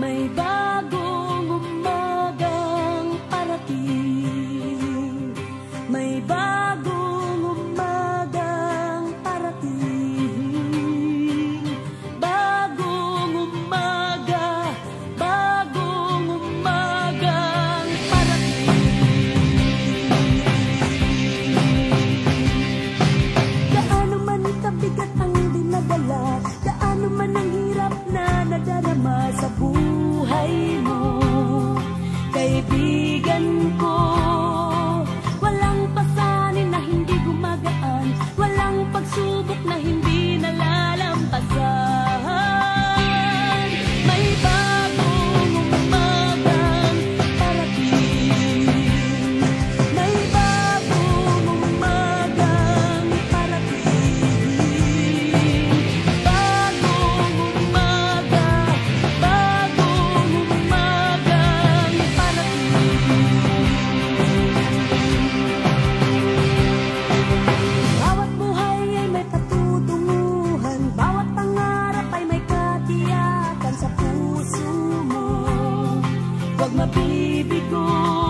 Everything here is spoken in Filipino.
没办法。sa puso mo. Huwag mabibigo